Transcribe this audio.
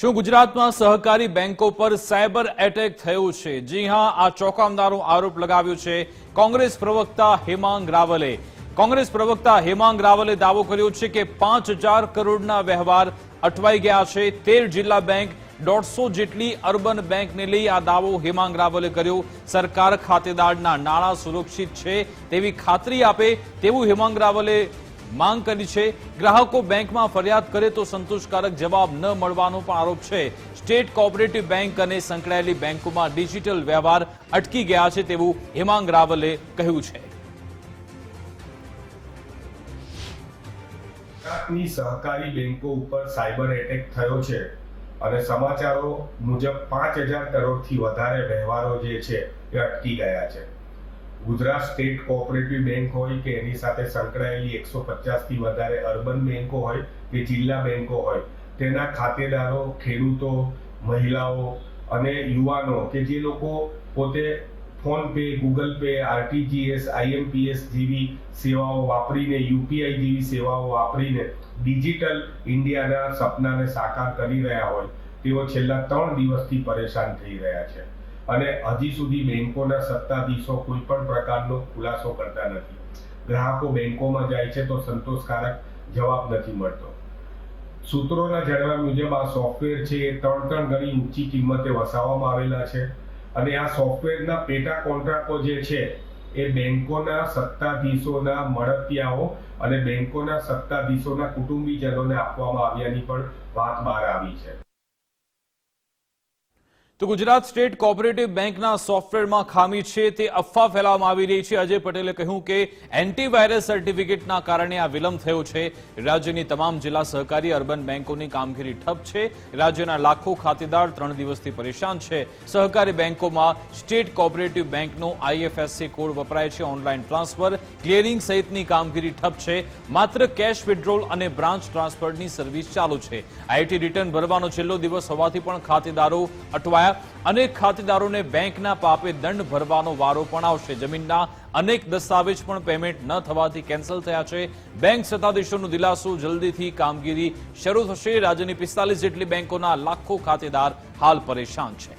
શું ગુજરાતમાં સહકારી બેંકો પર સાયબર એટેક થયું છે? જી હા, આ ચોંકાવનારો આરોપ લગાવ્યો છે કોંગ્રેસ પ્રવક્તા હેમાંગ રાવલે. કોંગ્રેસ પ્રવક્તા હેમાંગ રાવલે દાવો કર્યો છે કે પાંચ હજાર કરોડના વ્યવહાર અટવાઈ ગયા છે. તેર જિલ્લા બેંક દોઢસો જેટલી અર્બન બેંકને લઈ આ દાવો હેમાંગ રાવલે કર્યો. સરકાર ખાતેદારના નાણાં સુરક્ષિત છે તેવી ખાતરી આપે તેવું હેમાંગ રાવલે માંગ કરી છે. ગ્રાહકો બેંકમાં ફરિયાદ કરે તો સંતોષકારક જવાબ ન મળવાનો પણ આરોપ છે. સ્ટેટ કોઓપરેટિવ બેંક અને સંકળાયેલી બેંકોમાં ડિજિટલ વ્યવહાર અટકી ગયા છે તેવું હેમાંગ રાવલે કહ્યું છે. ગુજરાતની સહકારી બેંકો ઉપર સાયબર એટેક થયો છે અને સમાચારો મુજબ પાંચ હજાર કરોડથી વધારે વ્યવહારો જે છે એ અટકી ગયા છે. ગુજરાત સ્ટેટ કોઓપરેટિવ બેંક હોય કે એની સાથે સંકળાયેલી એકસો પચાસથી વધારે અર્બન બેંકો હોય કે જિલ્લા બેંકો હોય, તેના ખાતેદારો, ખેડૂતો, મહિલાઓ અને યુવાનો કે જે લોકો પોતે PhonePe, Google Pay, RTGS, IMPS જેવી સેવાઓ વાપરીને, યુપીઆઈ જેવી સેવાઓ વાપરીને ડિજિટલ ઇન્ડિયાના સપનાને સાકાર કરી રહ્યા હોય, તેઓ છેલ્લા ત્રણ દિવસથી પરેશાન થઈ રહ્યા છે. અને હજી સુધી બેન્કોના સત્તાધીશો કોઈ પણ પ્રકારનો ખુલાસો કરતા નથી. ગ્રાહકો બેન્કોમાં જાય છે તો સંતોષકારક જવાબ નથી મળતો. સૂત્રોના જણાવ્યા મુજબ આ સોફ્ટવેર છે એ ત્રણ ત્રણ ગણી ઊંચી કિંમતે વસાવવામાં આવેલા છે અને આ સોફ્ટવેરના પેટા કોન્ટ્રાક્ટો જે છે એ બેન્કોના સત્તાધીશોના મળતિયાઓ અને બેન્કોના સત્તાધીશોના કુટુંબીજનોને આપવામાં આવ્યાની પણ વાત બહાર આવી છે. તો ગુજરાત સ્ટેટ કોઓપરેટિવ બેંકના સોફ્ટવેરમાં ખામી છે, તે અફવા ફેલાવવામાં આવી રહી છે. અજય પટેલે કહ્યું કે એન્ટીવાયરસ સર્ટિફિકેટના કારણે આ વિલંબ થયો છે. રાજ્યની તમામ જિલ્લા સહકારી અર્બન બેંકોની કામગીરી ઠપ છે. રાજ્યના લાખો ખાતેદાર ત્રણ દિવસથી પરેશાન છે. સહકારી બેંકોમાં સ્ટેટ કોઓપરેટિવ બેંકનો આઈએફએસસી કોડ વપરાય છે. ઓનલાઈન ટ્રાન્સફર, ક્લિયરિંગ સહિતની કામગીરી ઠપ છે. માત્ર કેશ વિડ્રોલ અને બ્રાન્ચ ટ્રાન્સફરની સર્વિસ ચાલુ છે. આઈટી રિટર્ન ભરવાનો છેલ્લો દિવસ હોવાથી પણ ખાતેદારો અટવાયા અનેક ખાતેદારોને બેંકના પાપે દંડ ભરવાનો વારો પણ આવશે. જમીનના અનેક દસ્તાવેજ પણ પેમેન્ટ ન થવાથી કેન્સલ થયા છે. બેંક સત્તાધીશોનું દિલાસો જલ્દીથી કામગીરી શરૂ થશે. રાજ્યની પિસ્તાલીસ જેટલી બેંકોના લાખો ખાતેદાર હાલ પરેશાન છે.